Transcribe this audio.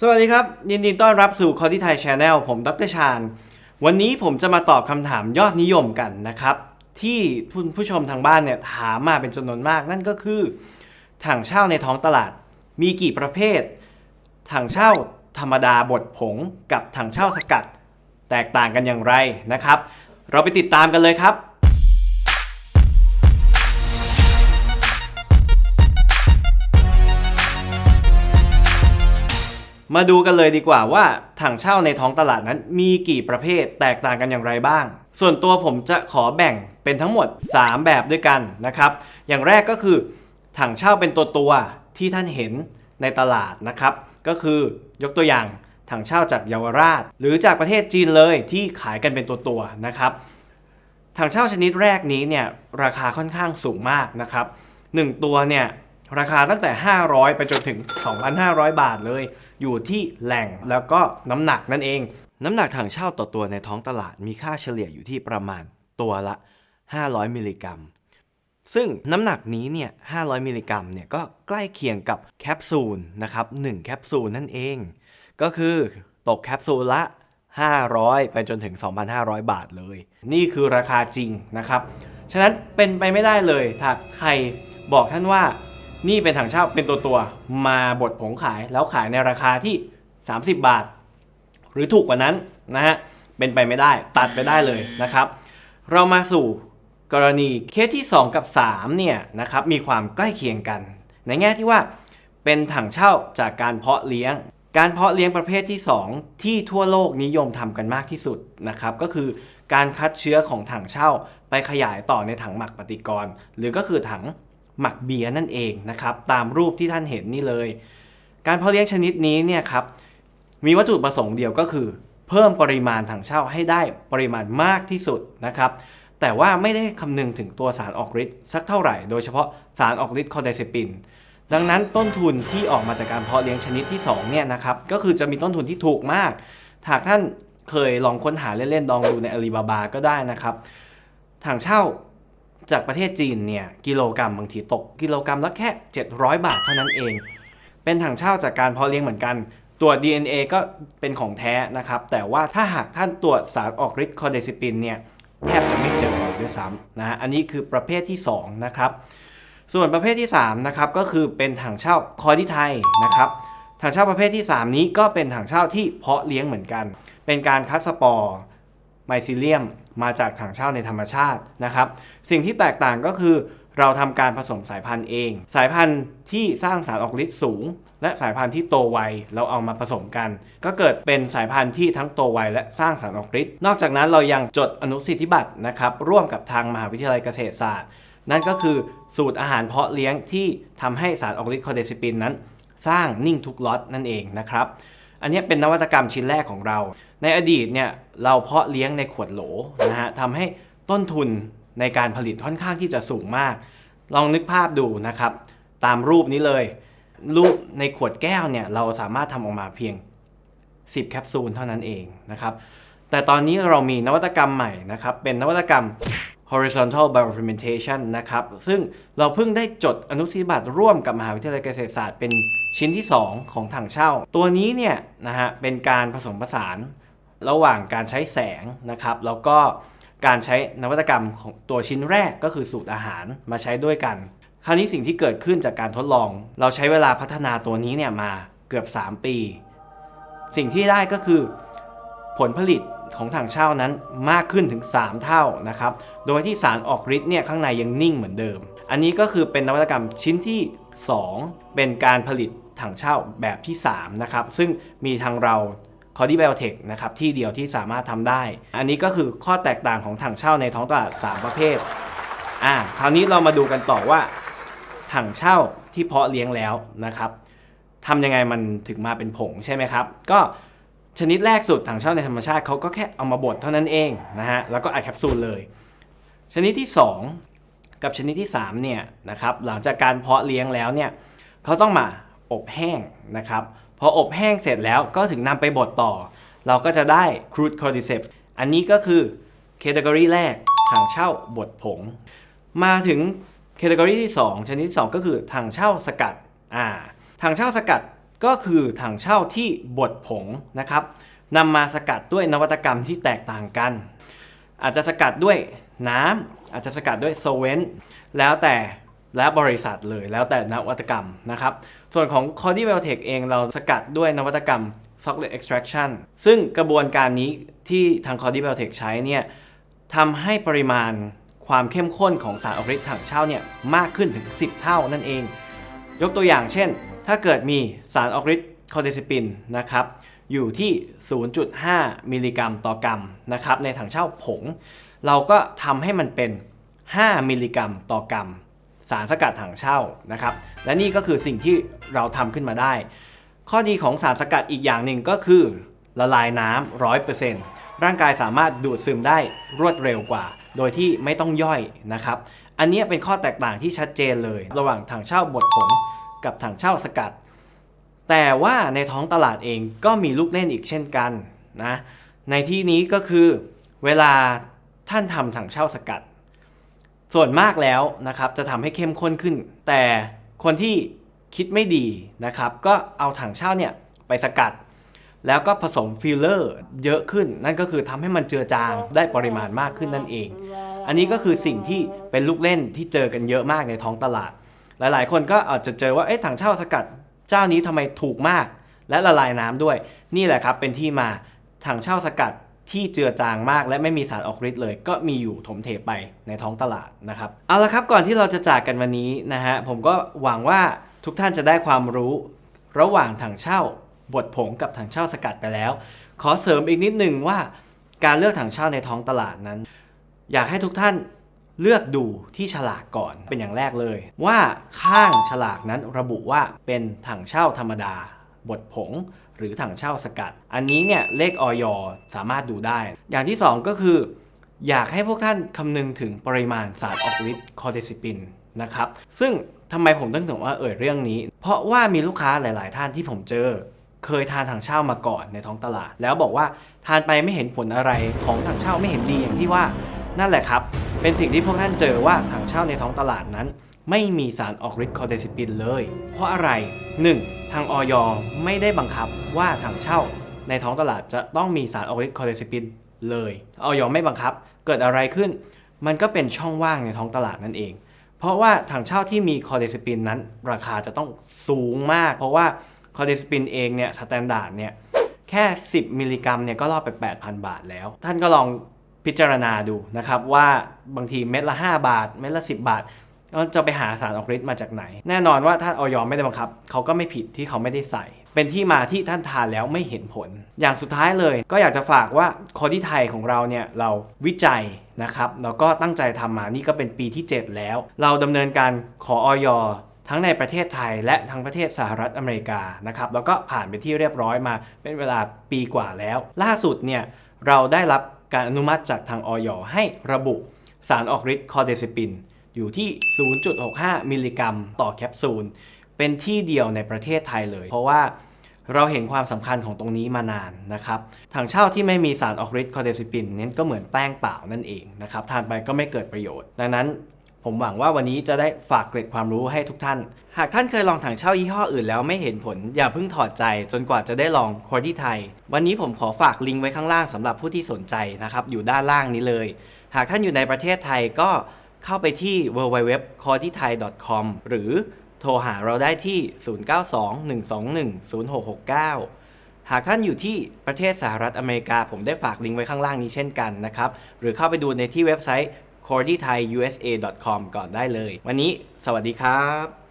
สวัสดีครับ ยินดีต้อนรับสู่คอที่ไทยชาแนลผมดรชาญ วันนี้ผมจะมาตอบคำถามยอดนิยมกันนะครับ ที่คุณผู้ชมทางบ้านเนี่ยถามมาเป็นจำนวนมาก นั่นก็คือ ถังเช่าในท้องตลาด มีกี่ประเภท ถังเช่าธรรมดาบดผง กับถังเช่าสกัด แตกต่างกันอย่างไรนะครับ เราไปติดตามกันเลยครับ มาดูกันเลยดีกว่าว่าถังเช่าในท้องตลาดนั้นมีกี่ประเภทแตกต่างกันอย่างไรบ้าง ส่วนตัวผมจะขอแบ่งเป็นทั้งหมด 3 แบบด้วยกันนะครับ อย่างแรกก็คือ ถังเช่าเป็นตัวตัวที่ท่านเห็นในตลาดนะครับ ก็คือยกตัวอย่างถังเช่าจากเยาวราช หรือจากประเทศจีนเลยที่ขายกันเป็นตัวตัวนะครับ ถังเช่าชนิดแรกนี้เนี่ยราคาค่อนข้างสูงมากนะครับหนึ่งตัวเนี่ยราคาตั้งแต่ 500 ไปจนถึง 2,500 บาทเลย อยู่ที่แหล่งแล้วก็น้ำหนักนั่นเอง น้ำหนักถังเช่าต่อตัวในท้องตลาดมีค่าเฉลี่ยอยู่ที่ประมาณตัวละ 500 มิลลิกรัม ซึ่งน้ำหนักนี้เนี่ย 500 มิลลิกรัมเนี่ยก็ใกล้เคียงกับแคปซูลนะครับ1แคปซูลนั่นเอง ก็คือตกแคปซูลละ 500 ไปจนถึง 2,500 บาทเลย นี่คือราคาจริงนะครับ ฉะนั้นเป็นไปไม่ได้เลยถ้าใครบอกท่านว่า นี่เป็นถังเช่าเป็นตัวตัวมาบดผงขายแล้วขายในราคาที่ 30 บาท หรือถูกกว่านั้นนะฮะเป็นไปไม่ได้ตัดไปได้เลยนะครับ เรามาสู่กรณีเคสที่ 2 กับ 3 เนี่ยนะครับมีความใกล้เคียงกัน ในแง่ที่ว่าเป็นถังเช่าจากการเพาะเลี้ยง การเพาะเลี้ยงประเภทที่ 2 ที่ทั่วโลกนิยมทำกันมากที่สุดนะครับก็คือการคัดเชื้อของถังเช่าไปขยายต่อในถังหมักปฏิกรณ์ หรือก็คือถัง หมักเบียร์นั่นเองนะครับตามรูปที่ท่านเห็นนี่เลย การเพาะเลี้ยงชนิดนี้เนี่ยครับมีวัตถุประสงค์เดียวก็คือ เพิ่มปริมาณถังเช่าให้ได้ปริมาณมากที่สุดนะครับแต่ว่าไม่ได้คำนึงถึงตัวสารออกฤทธิ์สักเท่าไหร่ โดยเฉพาะสารออกฤทธิ์คอไดเซปิน ดังนั้นต้นทุนที่ออกมาจากการเพาะเลี้ยงชนิดที่2เนี่ยนะครับก็คือจะมีต้นทุนที่ถูกมาก หากท่านเคยลองค้นหาเล่นๆลองดูในอาลีบาบาก็ได้นะครับถังเช่า จากประเทศจีนเนี่ยกิโลกรรัมบางทีตกกิโลกรรัมละแค่ 700 บาทเท่านั้นเอง เป็นถังเช่าจากการเพาะเลี้ยงเหมือนกันตรวจ DNA ก็เป็นของแท้นะครับ แต่ว่าถ้าหากท่านตรวจสารออกฤทธิ์คอเดซิปินเนี่ยแทบจะไม่เจอเลยด้วยซ้ำนะฮะอันนี้คือประเภทที่ 2 นะครับ ส่วนประเภทที่ 3 นะครับ ก็คือเป็นถังเช่าคอที่ไทยนะครับถังเช่าประเภทที่ 3 นี้ก็เป็นถังเช่าที่เพาะเลี้ยงเหมือนกัน เป็นการคัดสปอร์ ไมซิเลียมมาจากถังเช่าในธรรมชาตินะครับ สิ่งที่แตกต่างก็คือเราทำการผสมสายพันธุ์เอง สายพันธุ์ที่สร้างสารออกฤทธิ์สูง และสายพันธุ์ที่โตไวเราเอามาผสมกัน ก็เกิดเป็นสายพันธุ์ที่ทั้งโตไวและสร้างสารออกฤทธิ์นอกจากนั้นเรายังจดอนุสิทธิบัตรนะครับร่วมกับทางมหาวิทยาลัยเกษตรศาสตร์ นั่นก็คือสูตรอาหารเพาะเลี้ยงที่ทำให้สารออกฤทธิ์คอเดซิปินนั้น สร้างนิ่งทุกล็อตนั่นเองนะครับ อันนี้เป็นนวัตกรรมชิ้นแรกของเรา ในอดีตเนี่ยเราเพาะเลี้ยงในขวดโหลนะฮะทำให้ต้นทุนในการผลิตค่อนข้างที่จะสูงมาก ลองนึกภาพดูนะครับ ตามรูปนี้เลย รูปในขวดแก้วเนี่ยเราสามารถทำออกมาเพียง 10 แคปซูลเท่านั้นเองนะครับแต่ตอนนี้เรามีนวัตกรรมใหม่นะครับเป็นนวัตกรรม horizontal biofermentation นะครับ ซึ่งเราเพิ่งได้จดอนุสิบัตรร่วมกับมหาวิทยาลัยเกษตรศาสตร์เป็น ชิ้นที่ 2 ของถังเช่า ตัวนี้เนี่ยนะฮะเป็นการผสมผสานระหว่างการใช้แสงนะครับแล้วก็การใช้นวัตกรรมของตัวชิ้นแรกก็คือสูตรอาหารมาใช้ด้วยกัน คราวนี้สิ่งที่เกิดขึ้นจากการทดลอง เราใช้เวลาพัฒนาตัวนี้เนี่ยมาเกือบ 3 ปี สิ่งที่ได้ก็คือผลผลิตของถังเช่านั้นมากขึ้นถึง 3 เท่านะครับ โดยที่สารออกฤทธิ์เนี่ยข้างในยังนิ่งเหมือนเดิม อันนี้ก็คือเป็นนวัตกรรมชิ้นที่ 2 เป็นการผลิต ถังเช่าแบบที่ 3 นะครับ ซึ่งมีทางเราคอร์ดิ i o เทคนะครับที่เดียวที่สามารถทำได้ อันนี้ก็คือข้อแตกต่างของถังเช่าในท้องตลาด 3 ประเภทอ่าคราวนี้เรามาดูกันต่อว่า ถังเช่าที่เพาะเลี้ยงแล้วนะครับทำยังไงมันถึงมาเป็นผงใช่ไหมครับ ก็ชนิดแรกสุดถังเช่าในธรรมชาติเขาก็แค่เอามาบดเท่านั้นเองนะฮะแล้วก็อัดแคปซูลเลย ชนิดที่ 2 กับชนิดที่3เนี่ยนะครับหลังจากการเพาะเลี้ยงแล้วเนี่ยเขาต้องมา อบแห้งนะครับพออบแห้งเสร็จแล้วก็ถึงนำไปบดต่อ เราก็จะได้ crude cordyceps อันนี้ก็คือแคตตากรีแรกถังเช่าบดผง มาถึงแคตตากรีที่ 2 ชนิด 2 ก็คือถังเช่าสกัดอ่าถังเช่าสกัดก็คือถังเช่าที่บดผงนะครับนำมาสกัดด้วยนวัตกรรมที่แตกต่างกัน อาจจะสกัดด้วยน้ำอาจจะสกัดด้วยโซเวนต์แล้วแต่ และบริษัทเลยแล้วแต่นวัตกรรมนะครับ ส่วนของ c o d y b i o t e c h เองเราสกัดด้วยนวัตกรรม Chocolate Extraction ซึ่งกระบวนการนี้ที่ทาง c o d y b i o t e c h ใช้เนี่ยทำให้ปริมาณความเข้มข้นของสารออกฤทธิ์ถังเช่าเนี่ยมากขึ้นถึง 10 เท่านั่นเอง ยกตัวอย่างเช่น ถ้าเกิดมีสารออกฤทธิ์คอเดซิปินนะครับอยู่ที่ 0.5 มิลลิกรัมต่อกรัมนะครับในถังเช่าผง เราก็ทำให้มันเป็น 5 มิลลิกรัมต่อกรัม สารสกัดถังเช่านะครับ และนี่ก็คือสิ่งที่เราทำขึ้นมาได้ ข้อดีของสารสกัดอีกอย่างหนึ่งก็คือ ละลายน้ำร้อยเปอร์เซนต์ร่างกายสามารถดูดซึมได้รวดเร็วกว่า โดยที่ไม่ต้องย่อยนะครับ อันนี้เป็นข้อแตกต่างที่ชัดเจนเลย ระหว่างถังเช่าบดผงกับถังเช่าสกัด แต่ว่าในท้องตลาดเองก็มีลูกเล่นอีกเช่นกันนะในที่นี้ก็คือเวลาท่านทำถังเช่าสกัด ส่วนมากแล้วนะครับจะทำให้เข้มข้นขึ้น แต่คนที่คิดไม่ดีนะครับ ก็เอาถังเช่าเนี่ยไปสกัด แล้วก็ผสมฟิลเลอร์เยอะขึ้น นั่นก็คือทำให้มันเจือจางได้ปริมาณมากขึ้นนั่นเอง อันนี้ก็คือสิ่งที่เป็นลูกเล่นที่เจอกันเยอะมากในท้องตลาด หลายๆ คนก็อาจจะเจอว่าเอ๊ะถังเช่าสกัดเจ้านี้ทำไมถูกมาก และละลายน้ำด้วย นี่แหละครับเป็นที่มาถังเช่าสกัด ที่เจือจางมากและไม่มีสารออกฤทธิ์เลย ก็มีอยู่ถมเทไปในท้องตลาดนะครับเอาละครับก่อนที่เราจะจากกันวันนี้นะฮะผมก็หวังว่าทุกท่านจะได้ความรู้ ระหว่างถังเช่าบดผงกับถังเช่าสกัดไปแล้ว ขอเสริมอีกนิดนึงว่าการเลือกถังเช่าในท้องตลาดนั้น อยากให้ทุกท่านเลือกดูที่ฉลากก่อนเป็นอย่างแรกเลย ว่าข้างฉลากนั้นระบุว่าเป็นถังเช่าธรรมดา บดผง หรือถังเช่าสกัด อันนี้เนี่ยเลขออยสามารถดูได้ อย่างที่สองก็คือ อยากให้พวกท่านคำนึงถึงปริมาณสารออกฤทธิ์คอเดซิปินนะครับ ซึ่งทำไมผมต้องถึงว่าเอ่ยเรื่องนี้ เพราะว่ามีลูกค้าหลาย ๆ ท่านที่ผมเจอ เคยทานถังเช่ามาก่อนในท้องตลาด แล้วบอกว่าทานไปไม่เห็นผลอะไรของถังเช่าไม่เห็นดีอย่างที่ว่านั่นแหละครับ เป็นสิ่งที่พวกท่านเจอว่าถังเช่าในท้องตลาดนั้น ไม่มีสารออกฤทธิ์คอเดซิปินเลย เพราะอะไร 1. ทางออยไม่ได้บังคับว่าถังเช่า ในท้องตลาดจะต้องมีสารออกฤทธิ์คอเดซิปินเลยออยไม่บังคับ เกิดอะไรขึ้น มันก็เป็นช่องว่างในท้องตลาดนั่นเอง เพราะว่าถังเช่าที่มีคอเดซิปินนั้น ราคาจะต้องสูงมาก เพราะว่าคอเดซิปินเองเนี่ยสแตนดาร์ดเนี่ยแค่ 10 มิลลิกรัมเนี่ยก็ล่อไป 8,000 บาทแล้ว ท่านก็ลองพิจารณาดูนะครับว่าบางทีเม็ดละ 5 บาท เม็ดละ 10 บาท แล้วจะไปหาสารออกฤทธิ์มาจากไหน แน่นอนว่าถ้าออยไม่ได้บังคับ เขาก็ไม่ผิดที่เขาไม่ได้ใส่ เป็นที่มาที่ท่านทานแล้วไม่เห็นผล อย่างสุดท้ายเลย ก็อยากจะฝากว่าคอที่ไทยของเราเนี่ยเราวิจัยนะครับแล้วก็ตั้งใจทำมานี่ก็เป็นปีที่ 7 แล้ว เราดำเนินการขอออยทั้งในประเทศไทยและทั้งประเทศสหรัฐอเมริกานะครับแล้วก็ผ่านไปที่เรียบร้อยมาเป็นเวลาปีกว่าแล้ว ล่าสุดเนี่ยเราได้รับการอนุมัติจากทางออยให้ระบุสารออกฤทธิ์คอเดซิปิน อยู่ที่ 0.65 มิลลิกรัม ต่อแคปซูล เป็นที่เดียวในประเทศไทยเลย เพราะว่าเราเห็นความสำคัญของตรงนี้มานานนะครับถังเช่าที่ไม่มีสารออกฤทธิ์คอเดซิปินนั้นก็เหมือนแป้งเปล่านั่นเองนะครับ ทานไปก็ไม่เกิดประโยชน์ ดังนั้นผมหวังว่าวันนี้จะได้ฝากเกร็ดความรู้ให้ทุกท่าน หากท่านเคยลองถังเช่ายี่ห้ออื่นแล้วไม่เห็นผล อย่าเพิ่งถอดใจจนกว่าจะได้ลองคอร์ดี้ไทย วันนี้ผมขอฝากลิงก์ไว้ข้างล่างสำหรับผู้ที่สนใจนะครับ อยู่ด้านล่างนี้เลย หากท่านอยู่ในประเทศไทยก็ เข้าไปที่ www c o r d i t h a i com หรือโทรหาเราได้ที่ 0921210669 หากท่านอยู่ที่ประเทศสหรัฐอเมริกา ผมได้ฝากลิงก์ไว้ข้างล่างนี้เช่นกันนะครับ หรือเข้าไปดูในที่เว็บไซต์ c o r d i t h a i usa com ก่อนได้เลย วันนี้สวัสดีครับ